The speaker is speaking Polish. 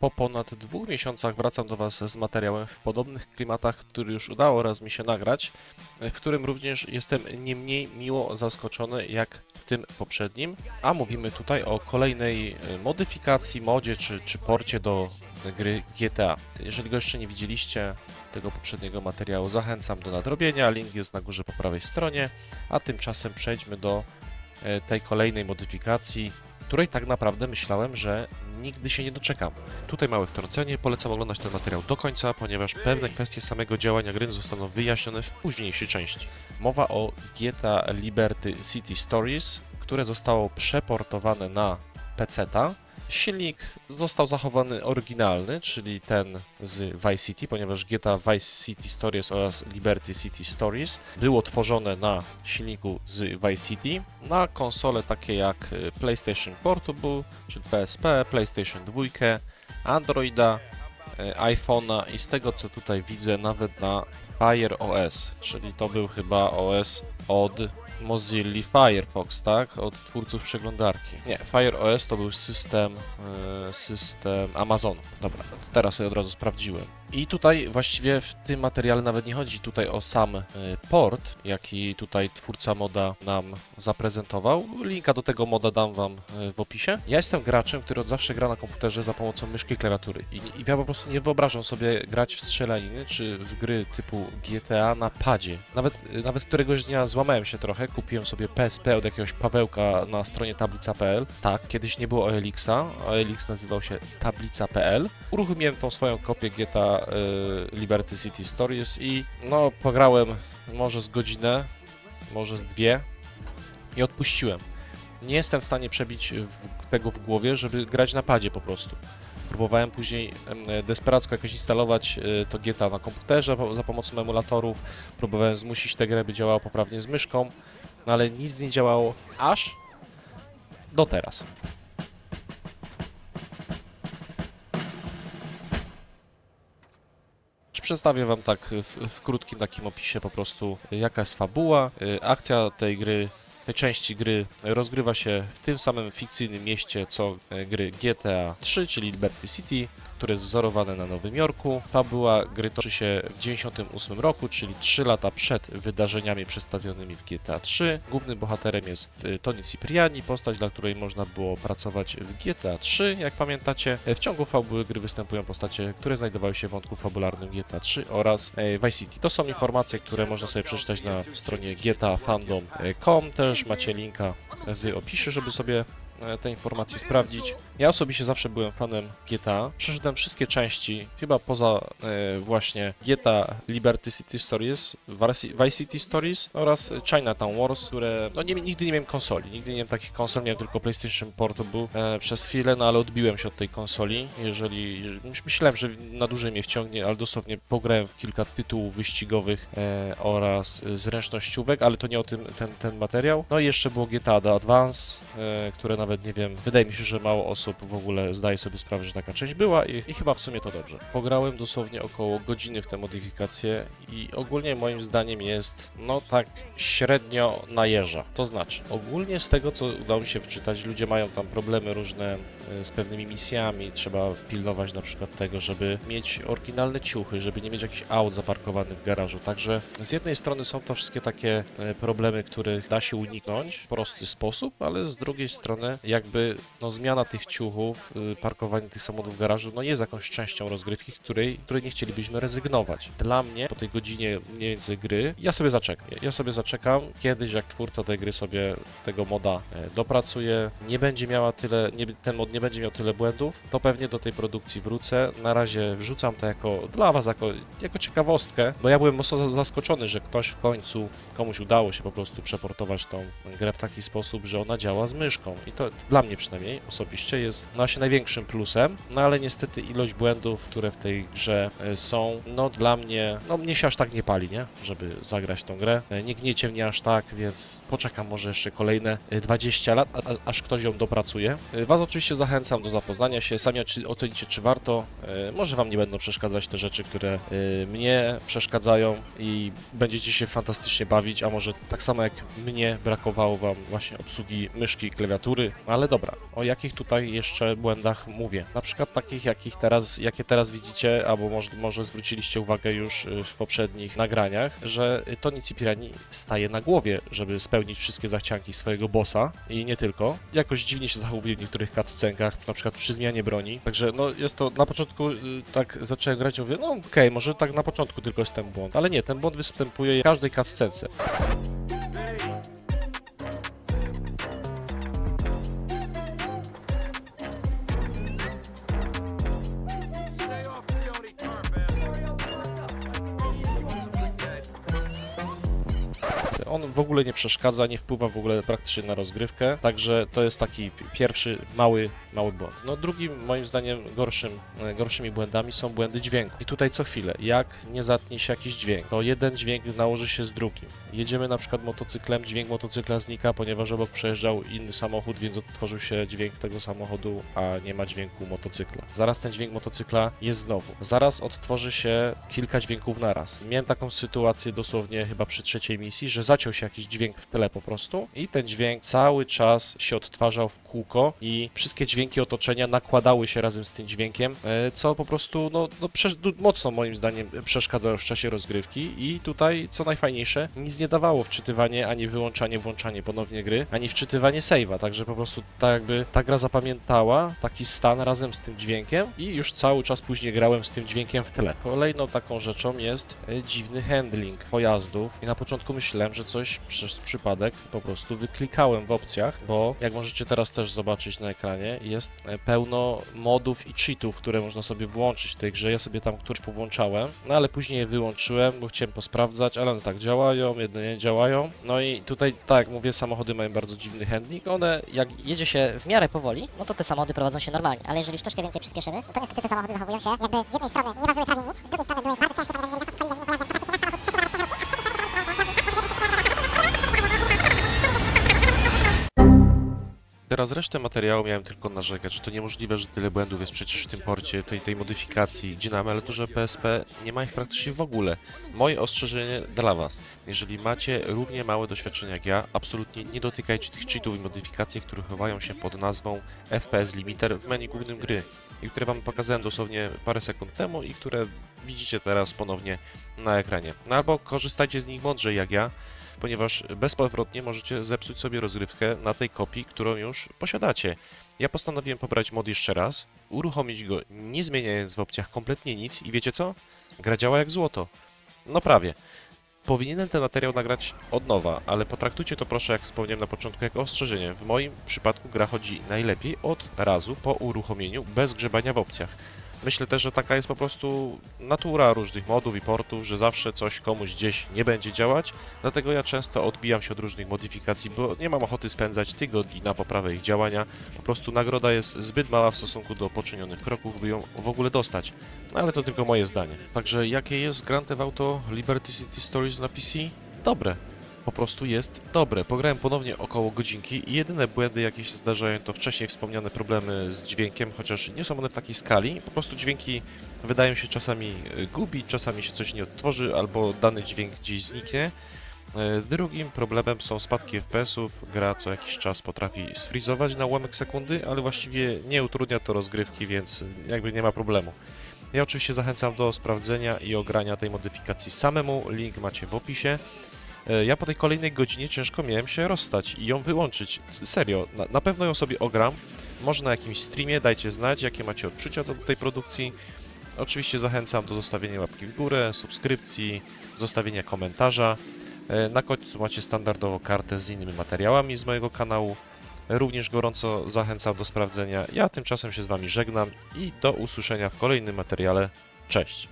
Po ponad dwóch miesiącach wracam do Was z materiałem w podobnych klimatach, który już udało raz mi się nagrać, w którym również jestem nie mniej miło zaskoczony jak w tym poprzednim, a mówimy tutaj o kolejnej e, modyfikacji, modzie czy, czy porcie do gry GTA. Jeżeli go jeszcze nie widzieliście, tego poprzedniego materiału, zachęcam do nadrobienia, link jest na górze po prawej stronie, a tymczasem przejdźmy do e, tej kolejnej modyfikacji, której tak naprawdę myślałem, że nigdy się nie doczekam. Tutaj małe wtrącenie, polecam oglądać ten materiał do końca, ponieważ pewne kwestie samego działania gry zostaną wyjaśnione w późniejszej części. Mowa o GTA Liberty City Stories, które zostało przeportowane na PC-ta. Silnik został zachowany oryginalny, czyli ten z Vice City, ponieważ GTA Vice City Stories oraz Liberty City Stories było tworzone na silniku z Vice City. Na konsole takie jak y, PlayStation Portable, czy PSP, PlayStation 2, Androida, y, iPhone'a i z tego co tutaj widzę nawet na Fire OS, czyli to był chyba OS od Mozilla Firefox, tak? Od twórców przeglądarki. Nie, Fire OS to był system, e, system Amazonu. Dobra, teraz sobie od razu sprawdziłem. I tutaj właściwie w tym materiale nawet nie chodzi tutaj o sam e, port, jaki tutaj twórca moda nam zaprezentował. Linka do tego moda dam wam e, w opisie. Ja jestem graczem, który od zawsze gra na komputerze za pomocą myszki i klawiatury. I, I ja po prostu nie wyobrażam sobie grać w strzelaniny czy w gry typu GTA na padzie. Nawet, e, nawet któregoś dnia złamałem się trochę, kupiłem sobie PSP od jakiegoś Pawełka na stronie tablica.pl. Tak, kiedyś nie było OLX-a, OLX nazywał się tablica.pl. Uruchomiłem tą swoją kopię GTA y, Liberty City Stories i no pograłem może z godzinę, może z dwie i odpuściłem. Nie jestem w stanie przebić w, tego w głowie, żeby grać na padzie po prostu. Próbowałem później desperacko jakoś instalować y, to GTA na komputerze za pomocą emulatorów. Próbowałem zmusić tę grę, by działała poprawnie z myszką, no ale nic nie działało aż do teraz. Przedstawię Wam tak w, w krótkim takim opisie po prostu jaka jest fabuła. Y, Akcja tej gry, tej części gry rozgrywa się w tym samym fikcyjnym mieście co y, gry GTA 3, czyli Liberty City, które jest wzorowane na Nowym Jorku. Fabuła gry toczy się w 98 roku, czyli 3 lata przed wydarzeniami przedstawionymi w GTA 3. Głównym bohaterem jest y, Tony Cipriani, postać, dla której można było pracować w GTA 3, jak pamiętacie. W ciągu fabuły gry występują postacie, które znajdowały się w wątku fabularnym GTA 3 oraz e, Vice City. To są informacje, które można sobie przeczytać na stronie getafandom.com. Też macie linka w opisie, żeby sobie e, te informacje sprawdzić. Ja osobiście zawsze byłem fanem GTA. Przeszedłem wszystkie części, chyba poza e, właśnie GTA Liberty City Stories, Vice City Stories oraz Chinatown Wars, które no nie, nigdy nie miałem konsoli. Nigdy nie miałem takich konsol, miałem tylko PlayStation Portable e, przez chwilę, no ale odbiłem się od tej konsoli. Jeżeli myślałem, że na dłużej mnie wciągnie, ale dosłownie pograłem w kilka tytułów wyścigowych e, oraz e, zręcznościówek, ale to nie o tym ten, ten materiał. No i jeszcze było GTA The Advance, e, które nawet nie wiem, wydaje mi się, że mało osób w ogóle zdaje sobie sprawę, że taka część była i, i chyba w sumie to dobrze. Pograłem dosłownie około godziny w tę modyfikację i ogólnie moim zdaniem jest no tak średnio najeża. To znaczy, ogólnie z tego co udało mi się wyczytać, ludzie mają tam problemy różne e, z pewnymi misjami, trzeba pilnować na przykład tego, żeby mieć oryginalne ciuchy, żeby nie mieć jakichś aut zaparkowanych w garażu. Także z jednej strony są to wszystkie takie e, problemy, których da się uniknąć w prosty sposób, ale z drugiej strony jakby no, zmiana tych ciuchów, y, parkowanie tych samochodów w garażu, no jest jakąś częścią rozgrywki, której, której nie chcielibyśmy rezygnować. Dla mnie po tej godzinie mniej więcej gry, ja sobie zaczekam. Ja sobie zaczekam, kiedyś jak twórca tej gry sobie tego moda e, dopracuje, nie będzie miała tyle, nie, ten mod nie będzie miał tyle błędów, to pewnie do tej produkcji wrócę. Na razie wrzucam to jako dla was, jako, jako ciekawostkę, bo ja byłem mocno za- zaskoczony, że ktoś w końcu, komuś udało się po prostu przeportować tą grę w taki sposób, że ona działa z myszką. I to dla mnie przynajmniej osobiście jest no, właśnie największym plusem, no ale niestety ilość błędów, które w tej grze e, są, no dla mnie, no mnie się aż tak nie pali, nie? Żeby zagrać tą grę. E, Nie gniecie mnie aż tak, więc poczekam może jeszcze kolejne e, 20 lat, a, aż ktoś ją dopracuje. E, Was oczywiście zachęcam do zapoznania się, sami ocenicie czy warto. E, Może Wam nie będą przeszkadzać te rzeczy, które e, mnie przeszkadzają i będziecie się fantastycznie bawić, a może tak samo jak mnie brakowało Wam właśnie obsługi myszki i klawiatury, Ale dobra, o jakich tutaj jeszcze błędach mówię? Na przykład takich, jakich teraz, jakie teraz widzicie, albo może, może zwróciliście uwagę już y, w poprzednich nagraniach, że Tony Cipirani staje na głowie, żeby spełnić wszystkie zachcianki swojego bossa i nie tylko. Jakoś dziwnie się zachowuje w niektórych cutscenkach, na przykład przy zmianie broni. Także no jest to na początku y, tak zacząłem grać mówię, no okej, może tak na początku tylko jest ten błąd, ale nie, ten błąd występuje w każdej cutscence. On w ogóle nie przeszkadza, nie wpływa w ogóle praktycznie na rozgrywkę, także to jest taki pi- pierwszy mały, mały błąd. No drugim moim zdaniem gorszym, e, gorszymi błędami są błędy dźwięku. I tutaj co chwilę, jak nie zatnie się jakiś dźwięk, to jeden dźwięk nałoży się z drugim. Jedziemy na przykład motocyklem, dźwięk motocykla znika, ponieważ obok przejeżdżał inny samochód, więc odtworzył się dźwięk tego samochodu, a nie ma dźwięku motocykla. Zaraz ten dźwięk motocykla jest znowu. Zaraz odtworzy się kilka dźwięków naraz. Miałem taką sytuację dosłownie chyba przy trzeciej misji, że zaciął się jakiś dźwięk w tle po prostu i ten dźwięk cały czas się odtwarzał w kółko i wszystkie dźwięki otoczenia nakładały się razem z tym dźwiękiem, e, co po prostu no, no mocno moim zdaniem przeszkadzało w czasie rozgrywki i tutaj co najfajniejsze nic nie dawało wczytywanie ani wyłączanie, włączanie ponownie gry, ani wczytywanie save'a, także po prostu tak jakby ta gra zapamiętała taki stan razem z tym dźwiękiem i już cały czas później grałem z tym dźwiękiem w tle. Kolejną taką rzeczą jest e, dziwny handling pojazdów i na początku myślałem, że coś przez przypadek po prostu wyklikałem w opcjach, bo jak możecie teraz też zobaczyć na ekranie, jest e, pełno modów i cheatów, które można sobie włączyć w tej grze. Ja sobie tam któryś powłączałem, no ale później je wyłączyłem, bo chciałem posprawdzać, ale one tak działają, jedne nie działają. No i tutaj, tak jak mówię, samochody mają bardzo dziwny handling. One jak jedzie się w miarę powoli, no to te samochody prowadzą się normalnie. Ale jeżeli już troszkę więcej przyspieszymy, to niestety te samochody zachowują się jakby z jednej strony nie ważyły prawie nic, z drugiej strony były bardzo ciężkie, ponieważ jeżeli na to Teraz resztę materiału miałem tylko narzekać, że to niemożliwe, że tyle błędów jest przecież w tym porcie, tej, tej modyfikacji, gdzie na emeryturze PSP nie ma ich praktycznie w ogóle. Moje ostrzeżenie dla Was. Jeżeli macie równie małe doświadczenie jak ja, absolutnie nie dotykajcie tych cheatów i modyfikacji, które chowają się pod nazwą FPS Limiter w menu głównym gry i które Wam pokazałem dosłownie parę sekund temu i które widzicie teraz ponownie na ekranie. No albo korzystajcie z nich mądrzej jak ja, ponieważ bezpowrotnie możecie zepsuć sobie rozgrywkę na tej kopii, którą już posiadacie. Ja postanowiłem pobrać mod jeszcze raz, uruchomić go nie zmieniając w opcjach kompletnie nic i wiecie co? Gra działa jak złoto. No prawie. Powinienem ten materiał nagrać od nowa, ale potraktujcie to proszę, jak wspomniałem na początku, jako ostrzeżenie. W moim przypadku gra chodzi najlepiej od razu po uruchomieniu, bez grzebania w opcjach. Myślę też, że taka jest po prostu natura różnych modów i portów, że zawsze coś komuś gdzieś nie będzie działać, dlatego ja często odbijam się od różnych modyfikacji, bo nie mam ochoty spędzać tygodni na poprawę ich działania. Po prostu nagroda jest zbyt mała w stosunku do poczynionych kroków, by ją w ogóle dostać. No ale to tylko moje zdanie. Także jakie jest Grand Theft Auto Liberty City Stories na PC? Dobre. Po prostu jest dobre. Pograłem ponownie około godzinki i jedyne błędy, jakie się zdarzają, to wcześniej wspomniane problemy z dźwiękiem, chociaż nie są one w takiej skali. Po prostu dźwięki wydają się czasami y, gubić, czasami się coś nie odtworzy, albo dany dźwięk gdzieś zniknie. E, Drugim problemem są spadki FPS-ów. Gra co jakiś czas potrafi sfrizować na ułamek sekundy, ale właściwie nie utrudnia to rozgrywki, więc jakby nie ma problemu. Ja oczywiście zachęcam do sprawdzenia i ogrania tej modyfikacji samemu. Link macie w opisie. E, Ja po tej kolejnej godzinie ciężko miałem się rozstać i ją wyłączyć. Serio, na, na pewno ją sobie ogram. Może na jakimś streamie, dajcie znać, jakie macie odczucia co do tej produkcji. Oczywiście zachęcam do zostawienia łapki w górę, subskrypcji, zostawienia komentarza. E, Na końcu macie standardowo kartę z innymi materiałami z mojego kanału. Również gorąco zachęcam do sprawdzenia. Ja tymczasem się z Wami żegnam i do usłyszenia w kolejnym materiale. Cześć!